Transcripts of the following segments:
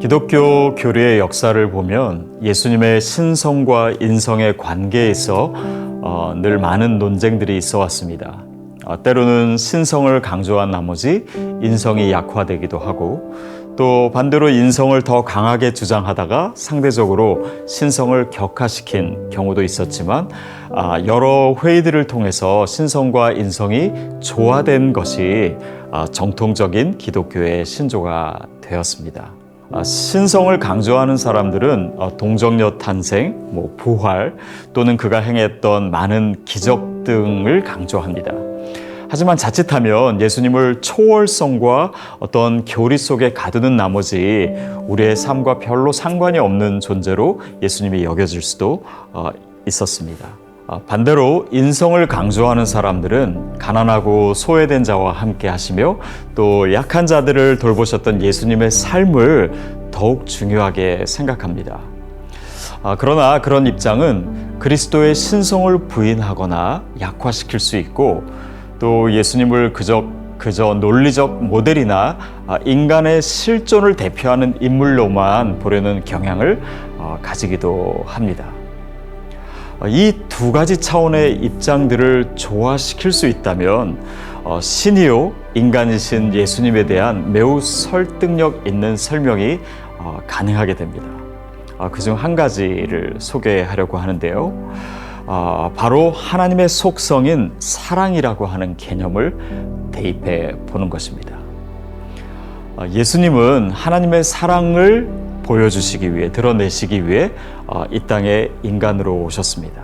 기독교 교리의 역사를 보면 예수님의 신성과 인성의 관계에 있어 어, 늘 많은 논쟁들이 있어 왔습니다. 어, 때로는 신성을 강조한 나머지 인성이 약화되기도 하고 또 반대로 인성을 더 강하게 주장하다가 상대적으로 신성을 격화시킨 경우도 있었지만 아, 여러 회의들을 통해서 신성과 인성이 조화된 것이 아, 정통적인 기독교의 신조가 되었습니다. 아, 신성을 강조하는 사람들은 어, 동정녀 탄생, 뭐 부활 또는 그가 행했던 많은 기적 등을 강조합니다. 하지만 자칫하면 예수님을 초월성과 어떤 교리 속에 가두는 나머지 우리의 삶과 별로 상관이 없는 존재로 예수님이 여겨질 수도 어, 있었습니다. 어, 반대로 인성을 강조하는 사람들은 가난하고 소외된 자와 함께 하시며 또 약한 자들을 돌보셨던 예수님의 삶을 더욱 중요하게 생각합니다. 아, 그러나 그런 입장은 그리스도의 신성을 부인하거나 약화시킬 수 있고 또 예수님을 그저 그저 논리적 모델이나 아, 인간의 실존을 대표하는 인물로만 보려는 경향을 어, 가지기도 합니다. 어, 이두 가지 차원의 입장들을 조화시킬 수 있다면 어, 신이요 인간이신 예수님에 대한 매우 설득력 있는 설명이 어, 가능하게 됩니다. 그중 한 가지를 소개하려고 하는데요. 바로 하나님의 속성인 사랑이라고 하는 개념을 대입해 보는 것입니다. 예수님은 하나님의 사랑을 보여주시기 위해 드러내시기 위해 이 땅에 인간으로 오셨습니다.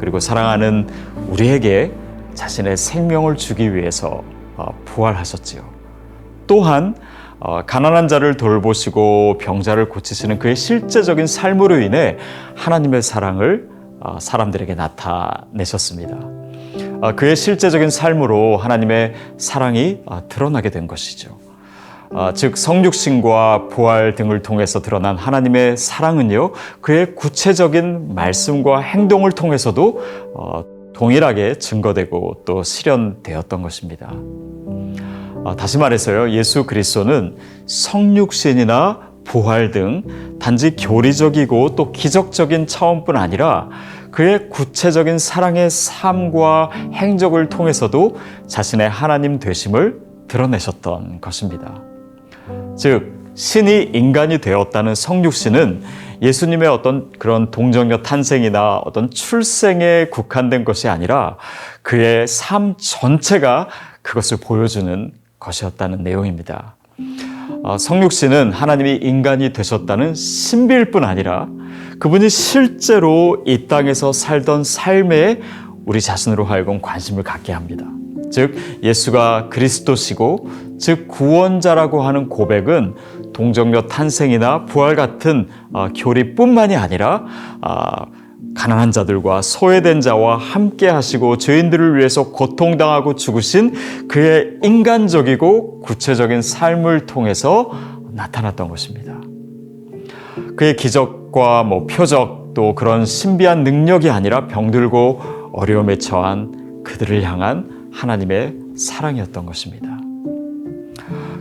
그리고 사랑하는 우리에게 자신의 생명을 주기 위해서 어, 부활하셨지요. 또한 어, 가난한 자를 돌보시고 병자를 고치시는 그의 실제적인 삶으로 인해 하나님의 사랑을 어, 사람들에게 나타내셨습니다. 그의 실제적인 삶으로 하나님의 사랑이 드러나게 된 것이죠. 즉 성육신과 부활 등을 통해서 드러난 하나님의 사랑은요 그의 구체적인 말씀과 행동을 통해서도 동일하게 증거되고 또 실현되었던 것입니다. 아, 다시 말해서요, 예수 그리스도는 성육신이나 부활 등 단지 교리적이고 또 기적적인 차원뿐 아니라 그의 구체적인 사랑의 삶과 행적을 통해서도 자신의 하나님 되심을 드러내셨던 것입니다. 즉, 신이 인간이 되었다는 성육신은 예수님의 어떤 그런 동정녀 탄생이나 어떤 출생에 국한된 것이 아니라 그의 삶 전체가 그것을 보여주는 것이었다는 내용입니다. 어, 성육신은 하나님이 인간이 되셨다는 신비일 뿐 아니라 그분이 실제로 이 땅에서 살던 삶에 우리 자신으로 하여금 관심을 갖게 합니다. 즉, 예수가 그리스도시고, 즉, 구원자라고 하는 고백은 동정녀 탄생이나 부활 같은 어, 교리뿐만이 아니라 어, 가난한 자들과 소외된 자와 함께 하시고 죄인들을 위해서 고통당하고 죽으신 그의 인간적이고 구체적인 삶을 통해서 나타났던 것입니다. 그의 기적과 뭐 표적 또 그런 신비한 능력이 아니라 병들고 어려움에 처한 그들을 향한 하나님의 사랑이었던 것입니다.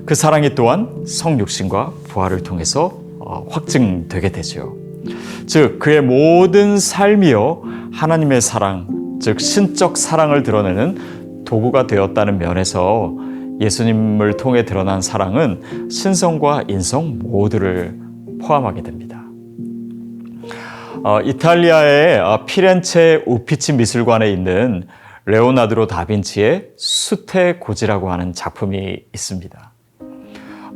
그 사랑이 또한 성육신과 부활을 통해서 어, 확증되게 되죠. 즉 그의 모든 삶이요 하나님의 사랑, 즉 신적 사랑을 드러내는 도구가 되었다는 면에서 예수님을 통해 드러난 사랑은 신성과 인성 모두를 포함하게 됩니다. 어, 이탈리아의 어, 피렌체 우피치 미술관에 있는 레오나드로 다빈치의 수태 고지라고 하는 작품이 있습니다.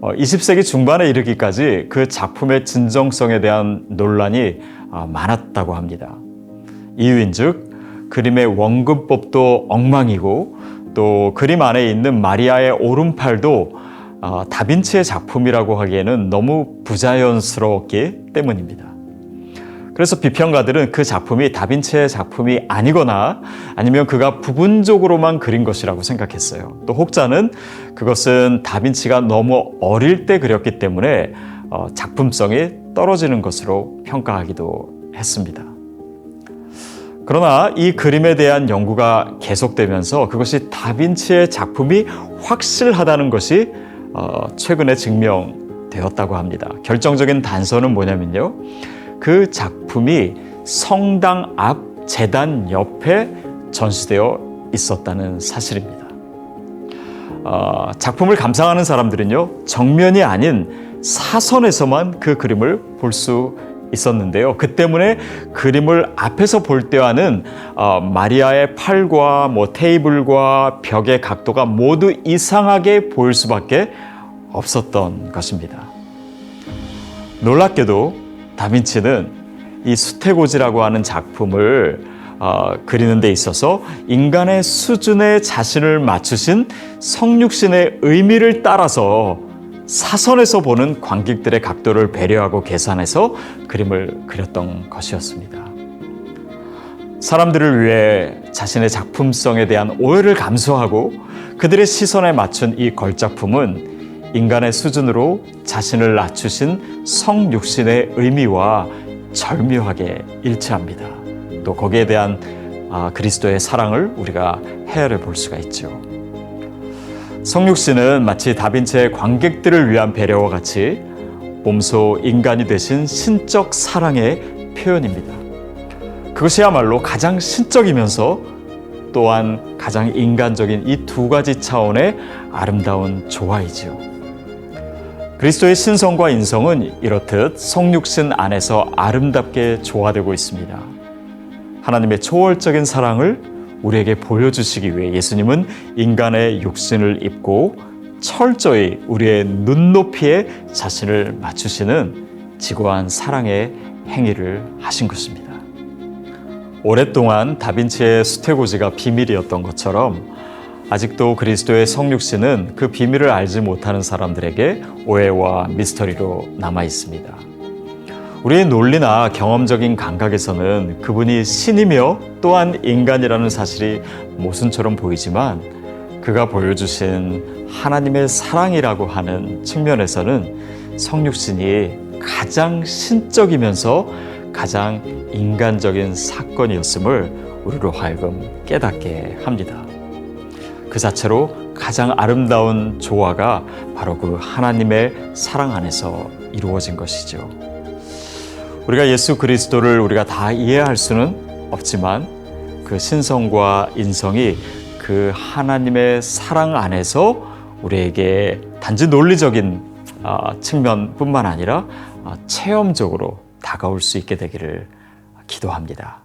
20세기 어, 중반에 이르기까지 그 작품의 진정성에 대한 논란이 어, 많았다고 합니다. 이유인즉 그림의 원근법도 엉망이고 또 그림 안에 있는 마리아의 오른팔도 어, 다빈치의 작품이라고 하기에는 너무 부자연스러웠기 때문입니다. 그래서 비평가들은 그 작품이 다빈치의 작품이 아니거나 아니면 그가 부분적으로만 그린 것이라고 생각했어요. 또 혹자는 그것은 다빈치가 너무 어릴 때 그렸기 때문에 어, 작품성이 떨어지는 것으로 평가하기도 했습니다. 그러나 이 그림에 대한 연구가 계속되면서 그것이 다빈치의 작품이 확실하다는 것이 어, 최근에 증명 되었다고 합니다. 결정적인 단서는 뭐냐면요. 그 작품이 성당 앞 재단 옆에 전시되어 있었다는 사실입니다. 어, 작품을 감상하는 사람들은요, 정면이 아닌 사선에서만 그 그림을 볼 수 있었는데요. 그 때문에 그림을 앞에서 볼 때와는 어, 마리아의 팔과 뭐 테이블과 벽의 각도가 모두 이상하게 보일 수밖에 없었던 것입니다. 놀랍게도 다빈치는 이 수태고지라고 하는 작품을 어, 그리는 데 있어서 인간의 수준에 자신을 맞추신 성육신의 의미를 따라서 사선에서 보는 관객들의 각도를 배려하고 계산해서 그림을 그렸던 것이었습니다. 사람들을 위해 자신의 작품성에 대한 오해를 감수하고 그들의 시선에 맞춘 이 걸작품은 인간의 수준으로 자신을 낮추신 성육신의 의미와 절묘하게 일치합니다. 또 거기에 대한 아, 그리스도의 사랑을 우리가 헤아려 볼 수가 있죠. 성육신은 마치 다빈치의 관객들을 위한 배려와 같이 몸소 인간이 되신 신적 사랑의 표현입니다. 그것이야말로 가장 신적이면서 또한 가장 인간적인 이 두 가지 차원의 아름다운 조화이지요. 그리스도의 신성과 인성은 이렇듯 성육신 안에서 아름답게 조화되고 있습니다. 하나님의 초월적인 사랑을 우리에게 보여주시기 위해 예수님은 인간의 육신을 입고 철저히 우리의 눈높이에 자신을 맞추시는 지고한 사랑의 행위를 하신 것입니다. 오랫동안 다빈치의 수태고지가 비밀이었던 것처럼 아직도 그리스도의 성육신은 그 비밀을 알지 못하는 사람들에게 오해와 미스터리로 남아 있습니다. 우리의 논리나 경험적인 감각에서는 그분이 신이며 또한 인간이라는 사실이 모순처럼 보이지만 그가 보여주신 하나님의 사랑이라고 하는 측면에서는 성육신이 가장 신적이면서 가장 인간적인 사건이었음을 우리로 하여금 깨닫게 합니다. 그 자체로 가장 아름다운 조화가 바로 그 하나님의 사랑 안에서 이루어진 것이죠. 우리가 예수 그리스도를 우리가 다 이해할 수는 없지만 그 신성과 인성이 그 하나님의 사랑 안에서 우리에게 단지 논리적인 아, 측면뿐만 아니라 아, 체험적으로 다가올 수 있게 되기를 기도합니다.